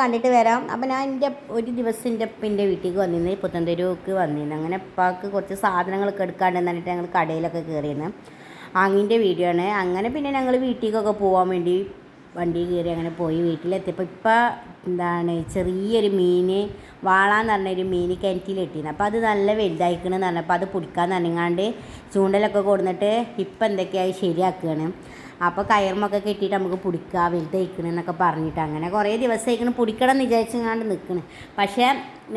കണ്ടിട്ട് വരാം. അപ്പം ഞാൻ എന്റെ ഒരു ദിവസം എന്റെ എന്റെ വീട്ടിലേക്ക് വന്നിരുന്നു പുത്തൻതെരുവുക്ക് വന്നിരുന്നു അങ്ങനെ അപ്പാക്ക് കുറച്ച് സാധനങ്ങളൊക്കെ എടുക്കാണ്ട് എന്നിട്ട് ഞങ്ങൾ കടയിലൊക്കെ കയറിയിരുന്നു അങ്ങിന്റെ വീഡിയോ ആണ്. അങ്ങനെ പിന്നെ ഞങ്ങൾ വീട്ടിലേക്കൊക്കെ പോകാൻ വേണ്ടി വണ്ടി കയറി അങ്ങനെ പോയി. വീട്ടിലെത്തിയപ്പോൾ ഇപ്പം എന്താണ് ചെറിയൊരു മീൻ വാളാന്ന് പറഞ്ഞൊരു മീൻ കിണറ്റിലിട്ടിരുന്നു അപ്പോൾ അത് നല്ല വലുതായിക്കണെന്ന് പറഞ്ഞപ്പോൾ അത് പുടിക്കാൻ പറഞ്ഞാണ്ട് ചൂണ്ടലൊക്കെ കൊടുന്നിട്ട് ഇപ്പം എന്തൊക്കെയായി ശരിയാക്കുകയാണ് അപ്പോൾ കയറുമൊക്കെ കെട്ടിയിട്ട് നമുക്ക് പിടിക്കുക വലുതായിക്കണം എന്നൊക്കെ പറഞ്ഞിട്ട് അങ്ങനെ കുറേ ദിവസമായിക്കണം പിടിക്കണം എന്ന് വിചാരിച്ചങ്ങാണ്ട് നിൽക്കണം പക്ഷേ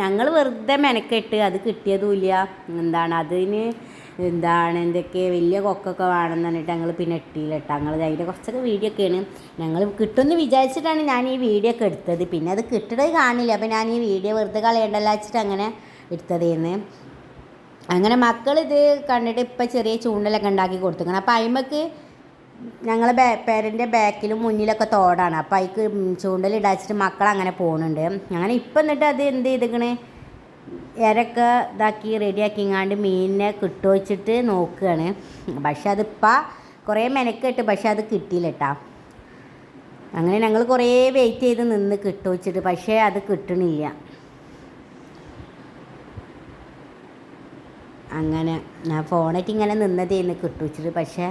ഞങ്ങൾ വെറുതെ മെനക്കെട്ട് അത് കിട്ടിയതുമില്ല എന്താണ് അതിന് എന്താണ് എന്തൊക്കെ വലിയ കൊക്കൊക്കെ വേണമെന്ന് പറഞ്ഞിട്ട് ഞങ്ങൾ പിന്നെ ഇട്ടിയിലിട്ടാ ഞങ്ങൾ അതിന്റെ കുറച്ചൊക്കെ വീഡിയോ ഒക്കെയാണ്. ഞങ്ങൾ കിട്ടുമെന്ന് വിചാരിച്ചിട്ടാണ് ഞാൻ ഈ വീഡിയോ ഒക്കെ എടുത്തത്. പിന്നെ അത് കിട്ടണത് കാണില്ല. അപ്പോൾ ഞാൻ ഈ വീഡിയോ വെറുതെ കളയണ്ടല്ലോ വെച്ചിട്ട് അങ്ങനെ എടുത്തതേന്ന്. അങ്ങനെ മക്കൾ ഇത് കണ്ടിട്ട് ഇപ്പം ചെറിയ ചൂണ്ടലൊക്കെ ഉണ്ടാക്കി കൊടുത്തിക്കണം. അപ്പോൾ അയിമക്ക് ഞങ്ങളെ ബാ പേരന്റെ ബാക്കിലും മുന്നിലൊക്കെ തോടാണ്. അപ്പോൾ അതിക്ക് ചൂണ്ടലിടാച്ചിട്ട് മക്കൾ അങ്ങനെ പോകുന്നുണ്ട് അങ്ങനെ ഇപ്പം എന്നിട്ട് അത് എന്ത് ചെയ്തിക്കണ്? ഇരക്കെ ഇതാക്കി റെഡിയാക്കി റെഡിയാക്കിങ്ങാണ്ട് മീനിനെ കിട്ടുമോ വെച്ചിട്ട് നോക്കുകയാണ് പക്ഷെ അതിപ്പോൾ കുറേ മെനക്കെട്ട് പക്ഷെ അത് കിട്ടിയില്ല കേട്ടാ അങ്ങനെ ഞങ്ങൾ കുറേ വെയിറ്റ് ചെയ്ത് നിന്ന് കിട്ടുമോ പക്ഷേ അത് കിട്ടണില്ല. അങ്ങനെ ഞാൻ ഫോണായിട്ട് ഇങ്ങനെ നിന്നതേന്ന് കിട്ടുവച്ചിട്ട് പക്ഷേ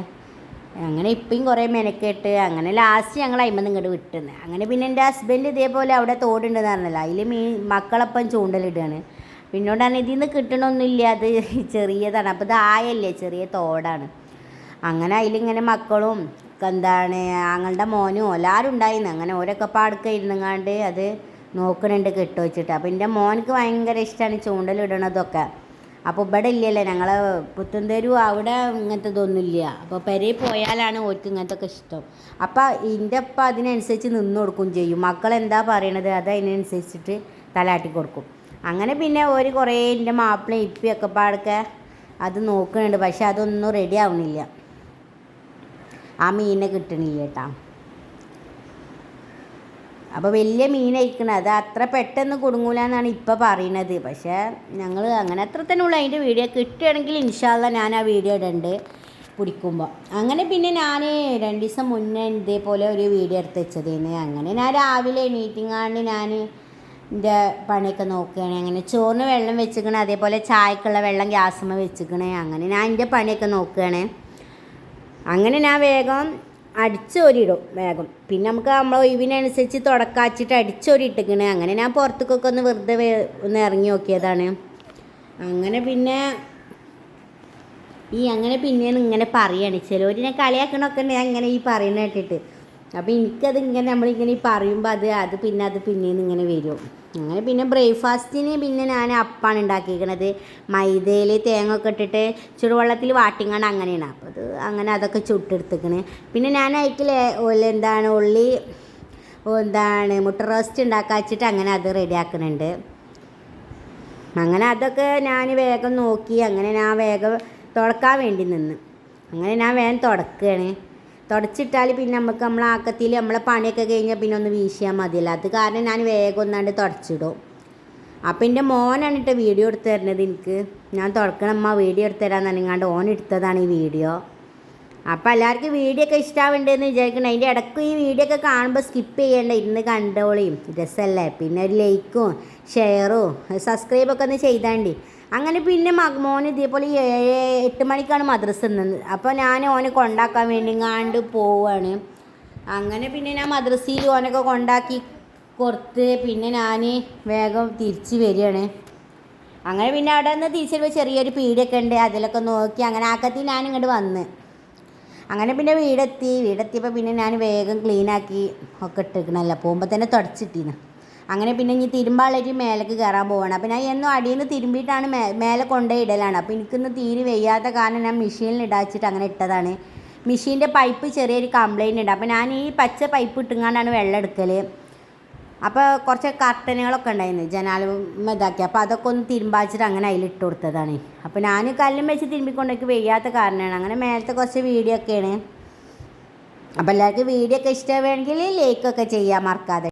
അങ്ങനെ ഇപ്പം കുറേ മെനക്കെട്ട് അങ്ങനെ ലാസ്റ്റ് ഞങ്ങൾ അയിമെന്ന് ഇങ്ങോട്ട് വിട്ടുന്നത് അങ്ങനെ പിന്നെ എന്റെ ഹസ്ബൻഡ് ഇതേപോലെ അവിടെ തോടുണ്ടെന്ന് പറഞ്ഞല്ലോ. അതിൽ മീൻ മക്കളപ്പം ചൂണ്ടലിടുകയാണ് പിന്നോടാണ് ഇതിൽ നിന്ന് കിട്ടണമൊന്നുമില്ല അത് ചെറിയതാണ്. അപ്പോൾ ഇത് ആയല്ലേ ചെറിയ തോടാണ്. അങ്ങനെ അതിലിങ്ങനെ മക്കളും എന്താണ് ആങ്ങളുടെ മോനും എല്ലാവരും ഉണ്ടായിരുന്നു അങ്ങനെ ഓരൊക്കെ പാടൊക്കെ ഇരുന്നങ്ങാണ്ട് അത് നോക്കണുണ്ട് കെട്ടുവച്ചിട്ട് അപ്പോൾ എന്റെ മോനക്ക് ഭയങ്കര ഇഷ്ടമാണ് ചൂണ്ടലിടണതൊക്കെ. അപ്പോൾ ഇവിടെ ഇല്ലല്ലോ. ഞങ്ങൾ പുത്തൻതെരു അവിടെ ഇങ്ങനത്തെ ഇതൊന്നുമില്ല അപ്പോൾ പെരയിൽ പോയാലാണ് ഓർക്ക് ഇങ്ങനത്തെ ഒക്കെ ഇഷ്ടം. അപ്പോൾ എന്റെ അപ്പം അതിനനുസരിച്ച് നിന്ന് കൊടുക്കും ചെയ്യും. മക്കൾ എന്താ പറയണത് അത് അതിനനുസരിച്ചിട്ട് തലാട്ടി കൊടുക്കും. അങ്ങനെ പിന്നെ ഒരു കുറേ എന്റെ മാപ്പിളയും ഇപ്പിയൊക്കെ പാടൊക്കെ അത് നോക്കുന്നുണ്ട് പക്ഷെ അതൊന്നും റെഡി ആവണില്ല. ആ മീനിനെ കിട്ടണില്ല കേട്ടാ അപ്പോൾ വലിയ മീനായിരിക്കണം അത് അത്ര പെട്ടെന്ന് കുടുങ്ങൂല എന്നാണ് ഇപ്പോൾ പറയണത്. പക്ഷേ ഞങ്ങൾ അങ്ങനെ അത്ര തന്നെ ഉള്ളു. അതിന്റെ വീഡിയോ കിട്ടുകയാണെങ്കിൽ ഇൻഷാല്ല ഞാൻ ആ വീഡിയോ ഇടണ്ട് പിടിക്കുമ്പോൾ അങ്ങനെ പിന്നെ ഞാൻ രണ്ട് ദിവസം മുന്നേ ഇതേപോലെ ഒരു വീഡിയോ എടുത്ത് വെച്ചതേന്ന്. അങ്ങനെ ഞാൻ രാവിലെ എണീറ്റിങ്ങാണ്ട് ഞാൻ എന്റെ പണിയൊക്കെ നോക്കുകയാണ്. അങ്ങനെ ചോറിന് വെള്ളം വെച്ചിക്കണേ അതേപോലെ ചായക്കുള്ള വെള്ളം ഗ്യാസുമ്മ വെച്ചിക്കണേ. അങ്ങനെ ഞാൻ എന്റെ പണിയൊക്കെ നോക്കുകയാണ്. അങ്ങനെ ഞാൻ വേഗം അടിച്ചോരിടും വേഗം. പിന്നെ നമുക്ക് നമ്മളെ ഒഴിവിനനുസരിച്ച് തുടക്കാച്ചിട്ട് അടിച്ചോരിട്ടിക്കണേ. അങ്ങനെ ഞാൻ പുറത്തേക്കൊക്കെ ഒന്ന് വെറുതെ ഒന്ന് ഇറങ്ങി നോക്കിയതാണ്. അങ്ങനെ പിന്നെ ഈ അങ്ങനെ പിന്നെയാണ് ഇങ്ങനെ പറയാണ്. ചിലവരിനെ കളിയാക്കണമൊക്കെ ഞാൻ ഇങ്ങനെ ഈ പറയുന്ന കേട്ടിട്ട്. അപ്പോൾ എനിക്കത് ഇങ്ങനെ നമ്മളിങ്ങനെ ഈ പറയുമ്പോൾ അത് അത് പിന്നെ അത് പിന്നെയെന്ന് ഇങ്ങനെ വരും. അങ്ങനെ പിന്നെ ബ്രേക്ക്ഫാസ്റ്റിന് പിന്നെ ഞാൻ അപ്പാണ് ഉണ്ടാക്കിയിരിക്കണത്. മൈദയിൽ തേങ്ങ ഒക്കെ ഇട്ടിട്ട് ചുടുവെള്ളത്തിൽ വാട്ടിങ്ങാണ്ട് അങ്ങനെയാണ്. അപ്പോൾ അത് അങ്ങനെ അതൊക്കെ ചുട്ടെടുത്തിക്കണ്. പിന്നെ ഞാൻ അതിൽ എന്താണ് ഉള്ളി എന്താണ് മുട്ട റോസ്റ്റ് ഉണ്ടാക്കാച്ചിട്ട് അങ്ങനെ അത് റെഡിയാക്കുന്നുണ്ട് അങ്ങനെ അതൊക്കെ ഞാൻ വേഗം നോക്കി. അങ്ങനെ ഞാൻ വേഗം തുടക്കാൻ വേണ്ടി നിന്ന്. അങ്ങനെ ഞാൻ വേഗം തുടക്കുകയാണ് തുടച്ചിട്ടാൽ പിന്നെ നമുക്ക് നമ്മൾ ആക്കത്തിൽ നമ്മളെ പണിയൊക്കെ കഴിഞ്ഞാൽ പിന്നെ ഒന്ന് വീശിയാൽ മതിയല്ലോ. അത് കാരണം ഞാൻ വേഗം ഒന്നാണ്ട് തുടച്ചിടും. അപ്പം എന്റെ മോനാണ് ഇട്ട വീഡിയോ എടുത്ത് തരുന്നത് എനിക്ക്. ഞാൻ തുടക്കണം അമ്മ വീഡിയോ എടുത്ത് തരാൻ നനങ്ങാണ്ട് ഓൺ എടുത്തതാണ് ഈ വീഡിയോ. അപ്പോൾ എല്ലാവർക്കും വീഡിയോ ഒക്കെ ഇഷ്ടമാവേണ്ടതെന്ന് വിചാരിക്കണം. അതിന്റെ ഇടയ്ക്ക് ഈ വീഡിയോ ഒക്കെ കാണുമ്പോൾ സ്കിപ്പ് ചെയ്യേണ്ട. ഇരുന്ന് കണ്ടോളിയും രസമല്ലേ പിന്നെ ഒരു ലൈക്കും ഷെയറും സബ്സ്ക്രൈബൊക്കെ ഒന്ന് ചെയ്താണ്ടി. അങ്ങനെ പിന്നെ മോൻ ഇതേപോലെ ഏഴ് എട്ട് മണിക്കാണ് മദ്രസ നിന്നത് അപ്പോൾ ഞാൻ ഓനെ കൊണ്ടാക്കാൻ വേണ്ടി കാണ്ട് പോവാണ്. അങ്ങനെ പിന്നെ ഞാൻ മദ്രസയിൽ ഓനൊക്കെ കൊണ്ടാക്കി കൊടുത്ത് പിന്നെ ഞാൻ വേഗം തിരിച്ച് വരികയാണ്. അങ്ങനെ പിന്നെ അവിടെ നിന്ന് തിരിച്ചു ചെറിയൊരു പീടിയൊക്കെ ഉണ്ട്. അതിലൊക്കെ നോക്കി അങ്ങനെ ആക്കത്തി ഞാൻ ഇങ്ങോട്ട് വന്ന്. അങ്ങനെ പിന്നെ വീടെത്തി. വീടെത്തിയപ്പോൾ പിന്നെ ഞാൻ വേഗം ക്ലീനാക്കി ഒക്കെ ഇട്ടിരിക്കണല്ലോ പോകുമ്പോൾ തന്നെ തുടച്ചിട്ടീന്. അങ്ങനെ പിന്നെ ഇനി തിരുമ്പാളേറ്റ് മേലേക്ക് കയറാൻ പോവാണ്. അപ്പം ഞാൻ എന്നും അടിയിൽ നിന്ന് തിരുമ്പിയിട്ടാണ് മേലെ കൊണ്ടുപോയി ഇടലാണ്. അപ്പോൾ എനിക്കൊന്ന് തീരെ വെയ്യാത്ത കാരണം ഞാൻ മെഷീനിൽ ഇടാച്ചിട്ട് അങ്ങനെ ഇട്ടതാണ്. മെഷീന്റെ പൈപ്പ് ചെറിയൊരു കംപ്ലൈന്റ് ഉണ്ട്. അപ്പോൾ ഞാൻ ഈ പച്ച പൈപ്പ് ഇട്ടുങ്ങാണ്ടാണ് വെള്ളം എടുക്കൽ അപ്പോൾ കുറച്ച് കർട്ടനുകളൊക്കെ ഉണ്ടായിരുന്നു ജനാലും ഇതാക്കി. അപ്പോൾ അതൊക്കെ ഒന്ന് തിരുമ്പാച്ചിട്ട് അങ്ങനെ അതിൽ ഇട്ട് കൊടുത്തതാണ്. അപ്പോൾ ഞാൻ കല്ലും വെച്ച് തിരുമ്പിക്കൊണ്ടേക്ക് വെയ്യാത്ത കാരണമാണ്. അങ്ങനെ മേലത്തെ കുറച്ച് വീഡിയോ ഒക്കെയാണ്. അപ്പോൾ എല്ലാവർക്കും വീഡിയോ ഒക്കെ ഇഷ്ടമാണെങ്കിൽ ലൈക്കൊക്കെ ചെയ്യാൻ മറക്കാതെ.